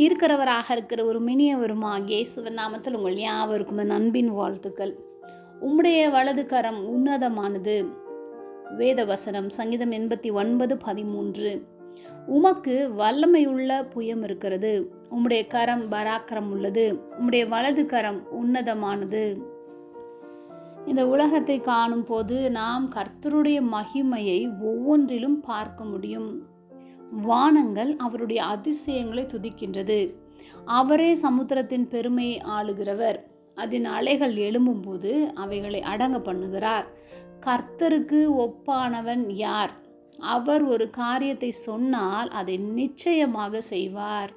இருக்கிறவராக இருக்கிற ஒரு மினியவருமாக இயேசுவன் நாமத்தில் உங்கள் யாவருக்கும் என் அன்பின் வாழ்த்துக்கள். உம்முடைய வலது கரம் உன்னதமானது. வேத வசனம் சங்கீதம் எண்பத்தி ஒன்பது பதிமூன்று. உமக்கு வல்லமையுள்ள புயம் இருக்கிறது. உம்முடைய கரம் பராக்கிரம் உள்ளது. உம்முடைய வலது கரம் உன்னதமானது. இந்த உலகத்தை காணும் போது நாம் கர்த்தருடைய மகிமையை ஒவ்வொன்றிலும் பார்க்க முடியும். வானங்கள் அவருடைய அதிசயங்களை துதிக்கின்றது. அவரே சமுத்திரத்தின் பெருமையை ஆளுகிறவர். அதன் அலைகள் எழும்பும்போது அவைகளை அடங்க பண்ணுகிறார். கர்த்தருக்கு ஒப்பானவன் யார்? அவர் ஒரு காரியத்தை சொன்னால் அதை நிச்சயமாக செய்வார்.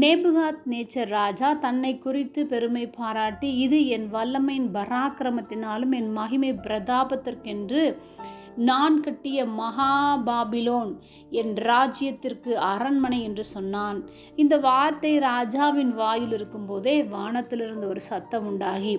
நேபுகாத் நேச்சர் ராஜா தன்னை குறித்து பெருமை பாராட்டி இது என் வல்லமையின் பராக்கிரமத்தினாலும் என் மகிமை பிரதாபத்திற்கென்று நான் கட்டிய மகாபாபிலோன் என் ராஜ்யத்திற்கு அரண்மனை என்று சொன்னான். இந்த வார்த்தை ராஜாவின் வாயில் இருக்கும்போதே வானத்திலிருந்து ஒரு சத்தம் உண்டாகி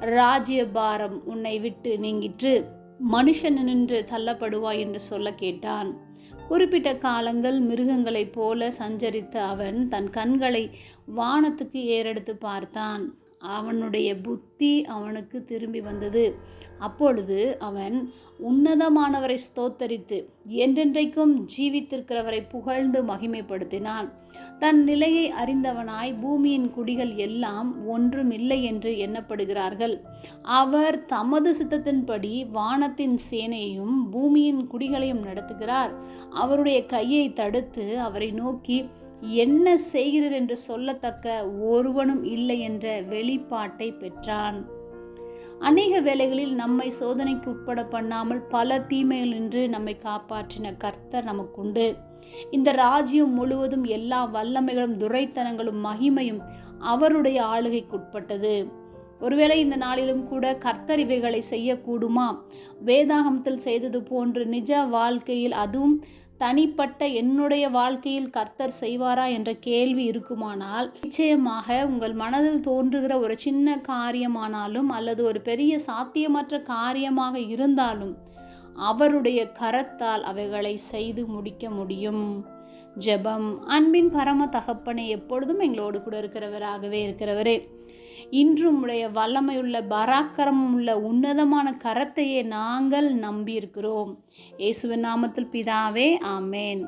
ராஜ்யபாரம் உன்னை விட்டு நீங்கிற்று மனுஷன் நின்று தள்ளப்படுவாய் என்று சொல்ல கேட்டான். குறிப்பிட்ட காலங்கள் மிருகங்களைப் போல சஞ்சரித்த அவன் தன் கண்களை வானத்துக்கு ஏறெடுத்து பார்த்தான். அவனுடைய புத்தி அவனுக்கு திரும்பி வந்தது. அப்பொழுது அவன் உன்னதமானவரை ஸ்தோத்தரித்து என்றென்றைக்கும் ஜீவித்திருக்கிறவரை புகழ்ந்து மகிமைப்படுத்தினான். தன் நிலையை அறிந்தவனாய் பூமியின் குடிகள் எல்லாம் ஒன்றுமில்லை என்று எண்ணப்படுகிறார்கள். அவர் தமது சித்தத்தின்படி வானத்தின் சேனையையும் பூமியின் குடிகளையும் நடத்துகிறார். அவருடைய கையை தடுத்து அவரை நோக்கி என்ன செய்கிறீர் என்று சொல்லத்தக்க ஒருவனும் இல்லை என்ற வெளிப்பாட்டை பெற்றான். அநேக வேலைகளில் நம்மை சோதனைக்கு உட்பட பண்ணாமல் பல தீமைகள் நின்று நம்மை காப்பாற்றின கர்த்தர் நமக்குண்டு. இந்த ராஜ்யம் முழுவதும் எல்லா வல்லமைகளும் துரைத்தனங்களும் மகிமையும் அவருடைய ஆளுகைக்குட்பட்டது ஒருவேளை இந்த நாளிலும் கூட கர்த்தர் இவைகளை செய்யக்கூடுமா? வேதாகமத்தில் செய்தது போன்று நிஜ வாழ்க்கையில் அதுவும் தனிப்பட்ட என்னுடைய வாழ்க்கையில் கர்த்தர் செய்வாரா என்ற கேள்வி இருக்குமானால் நிச்சயமாக உங்கள் மனதில் தோன்றுகிற ஒரு சின்ன காரியமானாலும் அல்லது ஒரு பெரிய சாத்தியமற்ற காரியமாக இருந்தாலும் அவருடைய கரத்தால் அவைகளை செய்து முடிக்க முடியும். ஜெபம். அன்பின் பரம தகப்பனை எப்பொழுதும் எங்களோடு கூட இருக்கிறவராகவே இருக்கிறவரே. இன்றும் உடைய வல்லமையுள்ள பராக்கிரமம் உள்ள உன்னதமான கரத்தையே நாங்கள் நம்பியிருக்கிறோம். இயேசுவின் நாமத்தில் பிதாவே ஆமேன்.